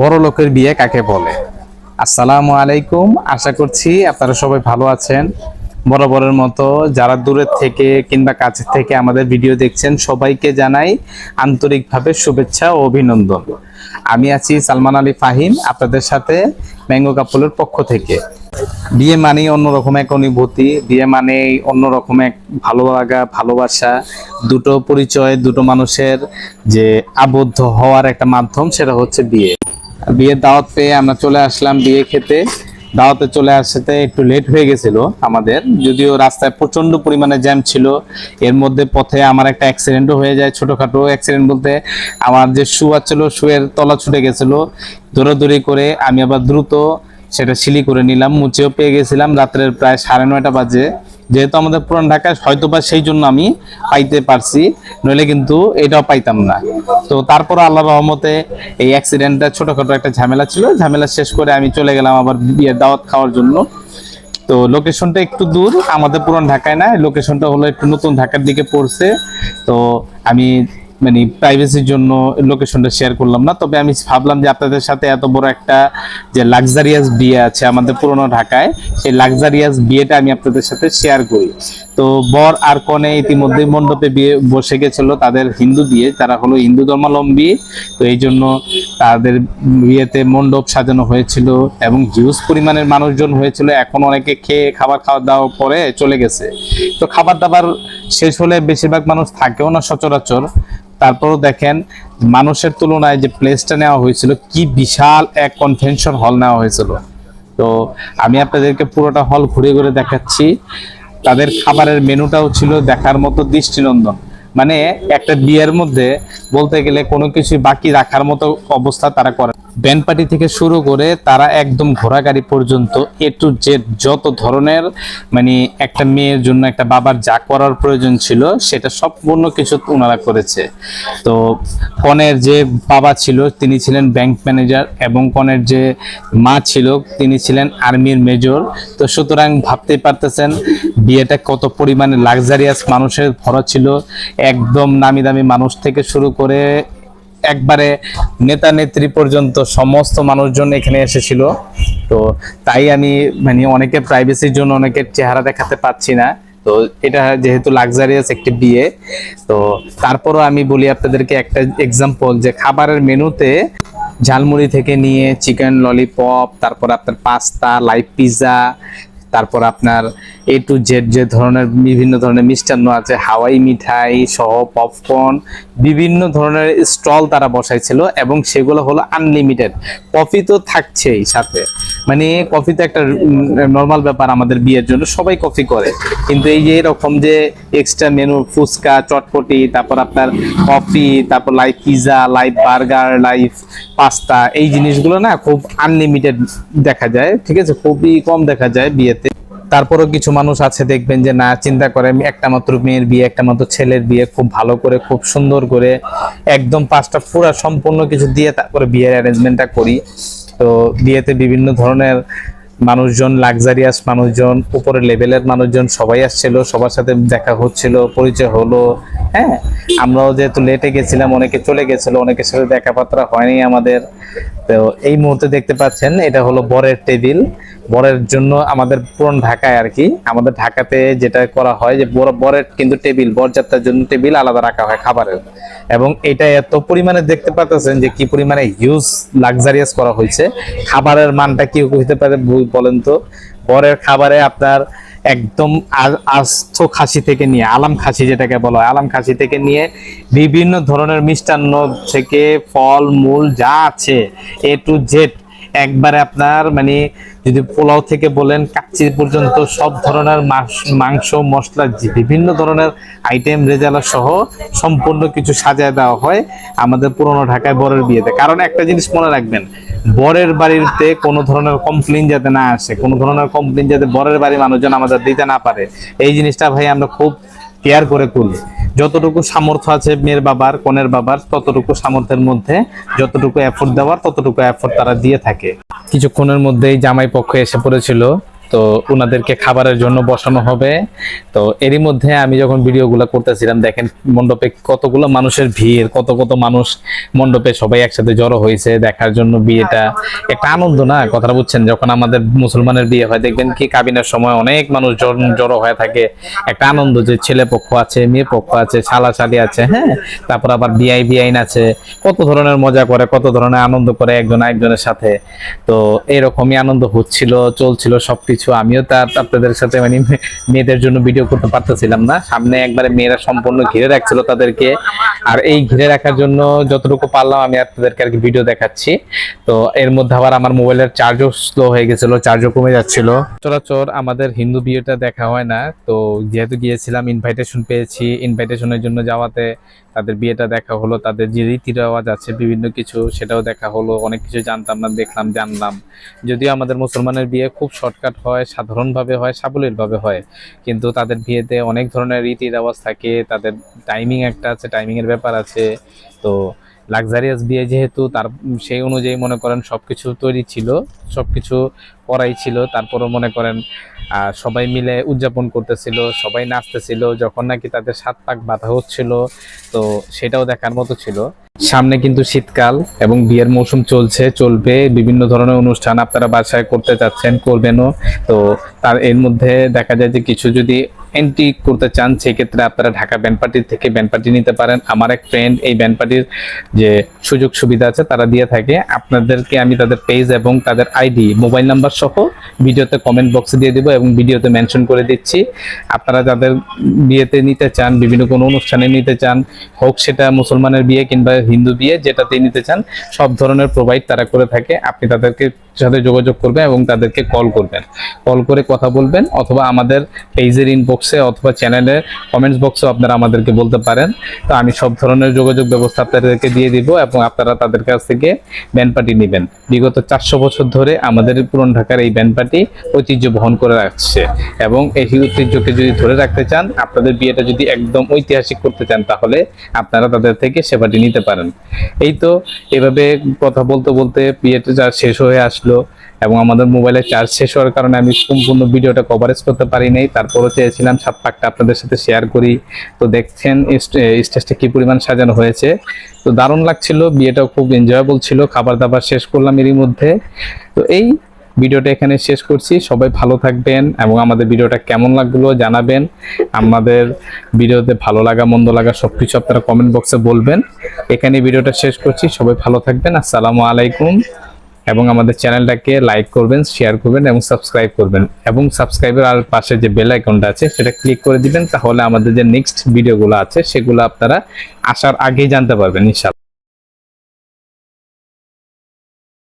বড় লোকের বিয়ে কাকে বলে? আসসালামু আলাইকুম। আশা করছি আপনারা সবাই ভালো আছেন। বরাবরের মতো যারা দূরের থেকে কিংবা কাছের থেকে আমাদের ভিডিও দেখছেন, সবাইকে জানাই আন্তরিকভাবে শুভেচ্ছা ও অভিনন্দন। আমি আছি সালমান আলী ফাহিম, আপনাদের সাথে ম্যাঙ্গো কাপলের পক্ষ থেকে। বিয়ে মানেই অন্যরকম এক অনুভূতি, বিয়ে মানেই অন্যরকম এক ভালো লাগা ভালোবাসা, দুটো পরিচয়, দুটো মানুষের যে আবদ্ধ হওয়ার একটা মাধ্যম, সেটা হচ্ছে বিয়ে। বিয়ের দাওয়াত পেয়ে আমরা চলে আসলাম বিয়ে খেতে। দাওয়াতে চলে আসতে একটু লেট হয়ে গেছিল আমাদের, যদিও রাস্তায় প্রচণ্ড পরিমাণে জ্যাম ছিল। এর মধ্যে পথে আমার একটা অ্যাক্সিডেন্টও হয়ে যায় ছোটোখাটো। অ্যাক্সিডেন্ট বলতে আমার যে শু ছিল শুয়ের তলা ছুটে গেছিল। দৌড়াদৌড়ি করে আমি আবার দ্রুত সেটা সিলি করে নিলাম, মুছেও পেয়ে গেছিলাম, রাত্রের প্রায় সাড়ে নয়টা বাজে। যেহেতু আমাদের পুরান ঢাকায়, হয়তো বা সেই জন্য আমি পাইতে পারছি, নইলে কিন্তু এটাও পাইতাম না। তো তারপর আল্লাহ রহমতে এই অ্যাক্সিডেন্টটা ছোটোখাটো একটা ঝামেলা ছিল। ঝামেলা শেষ করে আমি চলে গেলাম আবার বিয়ের দাওয়াত খাওয়ার জন্য। তো লোকেশনটা একটু দূর, আমাদের পুরান ঢাকায় না লোকেশনটা হলো একটু নতুন ঢাকার দিকে পড়ছে। তো আমি মানে প্রাইভেসির জন্য লোকেশনটা শেয়ার করলাম না। তবে আমি ভাবলাম যে আপনাদের সাথে এত বড় একটা যে লাক্সারিয়াস বিয়ে আছে আমাদের পুরনো ঢাকায়, সেই লাক্সারিয়াস বিয়েটা আমি আপনাদের সাথে শেয়ার করি। তো বর আর কনে ইতিমধ্যে মণ্ডপে বিয়ে বসে গেছিল, তাদের হিন্দু বিয়ে, তারা হলো হিন্দু ধর্মাবলম্বী, তো এই জন্য তাদের বিয়েতে মণ্ডপ সাজানো হয়েছিল এবং হিউজ পরিমাণের মানুষজন হয়েছিল। এখন অনেকে খেয়ে খাবার খাওয়া দাওয়া পরে চলে গেছে। তো খাবার দাবার শেষ হলে বেশিরভাগ মানুষ থাকেও না সচরাচর। তারপরও দেখেন, মানুষের তুলনায় যে প্লেসটা নেওয়া হয়েছিল, কি বিশাল এক কনভেনশন হল নেওয়া হয়েছিল। তো আমি আপনাদেরকে পুরোটা হল ঘুরে ঘুরে দেখাচ্ছি। তাদের খাবারের মেনুটাও ছিল দেখার মতো দৃষ্টিনন্দন। মানে একটা বিয়ের মধ্যে বলতে গেলে কোনো কিছু বাকি রাখার মতো অবস্থা তারা করে ব্যান্ড পার্টি থেকে শুরু করে তারা একদম ঘোড়া গাড়ি পর্যন্ত, এ টু জেড যত ধরনের মানে একটা মেয়ের জন্য একটা বাবার যা করার প্রয়োজন ছিল, সেটা সম্পূর্ণ কিছু ওনারা করেছে। তো কনের যে বাবা ছিল, তিনি ছিলেন ব্যাংক ম্যানেজার এবং কনের যে মা ছিল, তিনি ছিলেন আর্মির মেজর। তো সুতরাং ভাবতেই পারতেছেন বিয়েটা কত পরিমাণে লাক্সারিয়াস মানুষের ভরা ছিল, একদম নামি দামি মানুষ থেকে শুরু করে একবারে নেতা নেত্রী পর্যন্ত সমস্ত মানুষজন এখানে এসেছিল। তো তাই আমি মানে অনেকে প্রাইভেসির জন্য অনেকের চেহারা দেখাতে পাচ্ছি না। তো এটা যেহেতু লাক্সারিয়াস একটি বিয়ে, তো তারপরও আমি বলি আপনাদেরকে একটা এক্সাম্পল যে খাবারের মেনুতে ঝালমুড়ি থেকে নিয়ে চিকেন ললিপপ তারপর আপনার পাস্তা লাইভ পিৎজা তারপর আপনার এ টু জেড যে ধরনের বিভিন্ন ধরনের মিষ্টান্ন আছে, হাওয়াই মিঠাই সহ পপকর্ন বিভিন্ন ধরনের স্টল তারা বসাইছিল এবং সেগুলো হলো আনলিমিটেড কফি তো থাকছেই সাথে। মানে কফি তো একটা নর্মাল ব্যাপার আমাদের বিয়ের জন্য, সবাই কফি করে। কিন্তু এই যে এরকম যে এক্সট্রা মেনু ফুচকা, চটপটি, তারপর আপনার কফি, তারপর live pizza live burger live pasta এই জিনিসগুলো না খুব আনলিমিটেড দেখা যায়, ঠিক আছে? খুবই কম দেখা যায় বিয়েতে। তারপরও কিছু মানুষ আছে দেখবেন যে, না, চিন্তা করে, একটা মাত্র মেয়ের বিয়ে, একটা মাত্র ছেলের বিয়ে, খুব ভালো করে, খুব সুন্দর করে, একদম পাঁচটা পুরো সম্পূর্ণ কিছু দিয়ে তারপরে বিয়ের অ্যারেঞ্জমেন্টটা করি। তো বিয়েতে বিভিন্ন ধরনের মানুষজন লাক্সারিয়াস মানুষজন উপরের লেভেলের মানুষজন সবাই আসছিল, সবার সাথে দেখা হচ্ছিল, পরিচয় হলো হ্যাঁ? আমরাও যেহেতু লেটে গেছিলাম, অনেকে চলে গেছিল, অনেকের সাথে দেখা পাত্রা হয়নি আমাদের। তো এই মুহূর্তে দেখতে পাচ্ছেন, এটা হলো বরের টেবিল। বরের জন্য আমাদের পুরন ঢাকায় আর কি। আমাদের ঢাকাতে যেটা করা হয় যে বরের কিন্তু টেবিল, বরযাত্রার জন্য টেবিল আলাদা রাখা হয় খাবারের। এবং এটা এত পরিমাণে দেখতে পাচ্ছেন যে কি পরিমাণে হিউজ লাক্সারিয়াস করা হয়েছে। খাবারের মানটা কি হতে পারে বলেন তো? বরের খাবারে আপনার একদম আ- আস্ত খাসি থেকে নিয়ে, আলাম খাসি যেটাকে বলা হয়, আলাম খাসি থেকে নিয়ে বিভিন্ন ধরনের মিষ্টান্ন থেকে ফল, মূল যা আছে এ টু জেড একবারে আপনার মানে যদি পোলাও থেকে বলেন, কাচ্চি পর্যন্ত সব ধরনের মাংস মশলা বিভিন্ন ধরনের আইটেম রেজালা সহ সম্পূর্ণ কিছু সাজায় দেওয়া হয় আমাদের পুরনো ঢাকায় বরের বিয়েতে। কারণ একটা জিনিস মনে রাখবেন বরের বাড়িতে কোনো ধরনের কমপ্লেন যাতে না আসে, কোনো ধরনের কমপ্লেন যাতে বরের বাড়ির মানুষজন আমাদের দিতে না পারে, এই জিনিসটা ভাই আমরা খুব কেয়ার করে তুলি। যতটুকু সামর্থ্য আছে মেয়ের বাবার, কনের বাবার, ততটুকু সামর্থ্যের মধ্যে যতটুকু এফোর্ট দেওয়ার, ততটুকু এফোর্ট তারা দিয়ে থাকে। কিছুক্ষণের মধ্যেই জামাই পক্ষ এসে পড়েছিল তো ওনাদেরকে খাবারের জন্য বসানো হবে। তো এরই মধ্যে আমি যখন ভিডিওগুলো করতেছিলাম, দেখেন মণ্ডপে কতগুলো মানুষের ভিড়, কত কত মানুষ মণ্ডপে সবাই একসাথে জড়ো হয়েছে দেখার জন্য বিয়েটা। একটা আনন্দ না, কথাটা বুঝছেন? যখন আমাদের মুসলমানের বিয়ে হয়, দেখবেন কি কাবিনের সময় অনেক মানুষ জড়ো হয়ে থাকে। একটা আনন্দ যে ছেলে পক্ষ আছে, মেয়ে পক্ষ আছে, শালা শালি আছে হ্যাঁ? তারপর আবার বিআই, বিআইন আছে। কত ধরনের মজা করে, কত ধরনের আনন্দ করে একজন আরেকজনের সাথে। তো এরকমই আনন্দ হচ্ছিল, চলছিল সবকিছু। আমিও তার আপনাদের সাথে মানে মেয়েদের জন্য ভিডিও করতে পারতেছিলাম না। সামনে একবারে মেয়েরা সম্পূর্ণ ঘিরে রাখছিল তাদেরকে। আর এই ঘিরে রাখার জন্য যতটুকু পারলাম আমি আপনাদেরকে আর কি ভিডিও দেখাচ্ছি। তো এর মধ্যে আবার আমার মোবাইলের চার্জও স্লো হয়ে গেছিল চার্জও কমে যাচ্ছিল। চরাচর আমাদের হিন্দু বিয়েটা দেখা হয় না। তো যেহেতু গিয়েছিলাম ইনভাইটেশন পেয়েছি। ইনভাইটেশনের জন্য যাওয়াতে তাদের বিয়েটা দেখা হলো, তাদের যে রীতি রেওয়াজ আছে, বিভিন্ন কিছু সেটাও দেখা হলো, অনেক কিছু জানতাম না, দেখলাম, জানলাম। যদিও আমাদের মুসলমানের বিয়ে খুব শর্টকাট হয়, সাধারণভাবে হয়, সাবলীলভাবে হয়। কিন্তু তাদের বিয়েতে অনেক ধরনের রীতি রেওয়াজ থাকে, তাদের টাইমিং একটা আছে টাইমিংয়ের ব্যাপার আছে। তো লাক্সারিয়াস বিয়ে যেহেতু, তার সেই অনুযায়ী মনে করেন সব কিছু তৈরি ছিল সব কিছু করাই ছিল। তারপরও মনে করেন সবাই মিলে উদযাপন করতেছিল, সবাই নাচতেছিল, যখন নাকি তাদের সাত পাক বাধা হচ্ছিল, তো সেটাও দেখার মতো ছিল। সামনে কিন্তু শীতকাল এবং বিয়ের মৌসুম চলছে, চলবে, বিভিন্ন ধরনের অনুষ্ঠান আপনারা বাসায় করতে চাচ্ছেন করবেনও। তো তার এর মধ্যে দেখা যায় যে কিছু যদি এন্ট্রি করতে চান, সেক্ষেত্রে আপনারা ঢাকা ব্যান্ড থেকে ব্যান্ড পার্টি নিতে পারেন। আমার এক ফ্রেন্ড এই ব্যান্ড পার্টির যে সুযোগ সুবিধা আছে, তারা দিয়ে থাকে। আপনাদেরকে আমি তাদের পেজ এবং তাদের আইডি মোবাইল নাম্বার সহ ভিডিওতে কমেন্ট বক্সে দিয়ে দিব এবং ভিডিওতে মেনশন করে দিচ্ছি। আপনারা যাদের বিয়েতে নিতে চান, বিভিন্ন কোনো অনুষ্ঠানে নিতে চান, হোক সেটা মুসলমানের বিয়ে কিংবা হিন্দু বিয়ে যেটাতে নিতে চান, সব ধরনের প্রোভাইড তারা করে থাকে। আপনি তাদেরকে সাথে যোগাযোগ করবেন এবং তাদেরকে কল করবেন। কল করে কথা বলবেন অথবা আমাদের পেজের ইনবক্সে অথবা চ্যানেলের কমেন্টস বক্সেও আপনারা আমাদেরকে বলতে পারেন। তো আমি সব ধরনের যোগাযোগ ব্যবস্থা আপনাদেরকে দিয়ে দিব এবং আপনারা তাদের কাছ থেকে ব্যান্ড পার্টি নেবেন। বিগত চারশো বছর ধরে আমাদের পুরন ঢাকার এই ব্যান্ড পার্টি ঐতিহ্য বহন করে রাখছে এবং এই ঐতিহ্যকে যদি ধরে রাখতে চান, আপনাদের বিয়েটা যদি একদম ঐতিহাসিক করতে চান, তাহলে আপনারা তাদের থেকে সেবাটি নিতে পারেন। এই তো এভাবে কথা বলতে বলতে বিয়েটা যা শেষ হয়ে আসলো। এবং আমাদের মোবাইলের চার্জ শেষ হওয়ার কারণে আমি সম্পূর্ণ ভিডিওটা কভারেজ করতে পারি নাই। তারপরও চেয়েছিলাম সাত পাকটা আপনাদের সাথে শেয়ার করি। তো দেখছেন স্টেজটা কি পরিমাণ সাজানো হয়েছে। তো দারুণ লাগছিল, বিয়েটাও খুব এনজয়েবল ছিল খাবার দাবার শেষ করলাম এরই মধ্যে। তো এই ভিডিওটা এখানে শেষ করছি। সবাই ভালো থাকবেন এবং আমাদের ভিডিওটা কেমন লাগল জানাবেন। আমাদের ভিডিওতে ভালো লাগা, মন্দ লাগা সব কিছু আপনারা কমেন্ট বক্সে বলবেন। এখানে ভিডিওটা শেষ করছি। সবাই ভালো থাকবেন। আসসালামু আলাইকুম। এবং আমাদের চ্যানেলটাকে লাইক করবেন, শেয়ার করবেন এবং সাবস্ক্রাইব করবেন। এবং সাবস্ক্রাইবের আর পাশে যে বেল আইকনটা আছে, সেটা ক্লিক করে দিবেন, তাহলে আমাদের যে নেক্সট ভিডিওগুলো আছে, সেগুলো আপনারা আসার আগেই জানতে পারবেন, ইনশাআল্লাহ।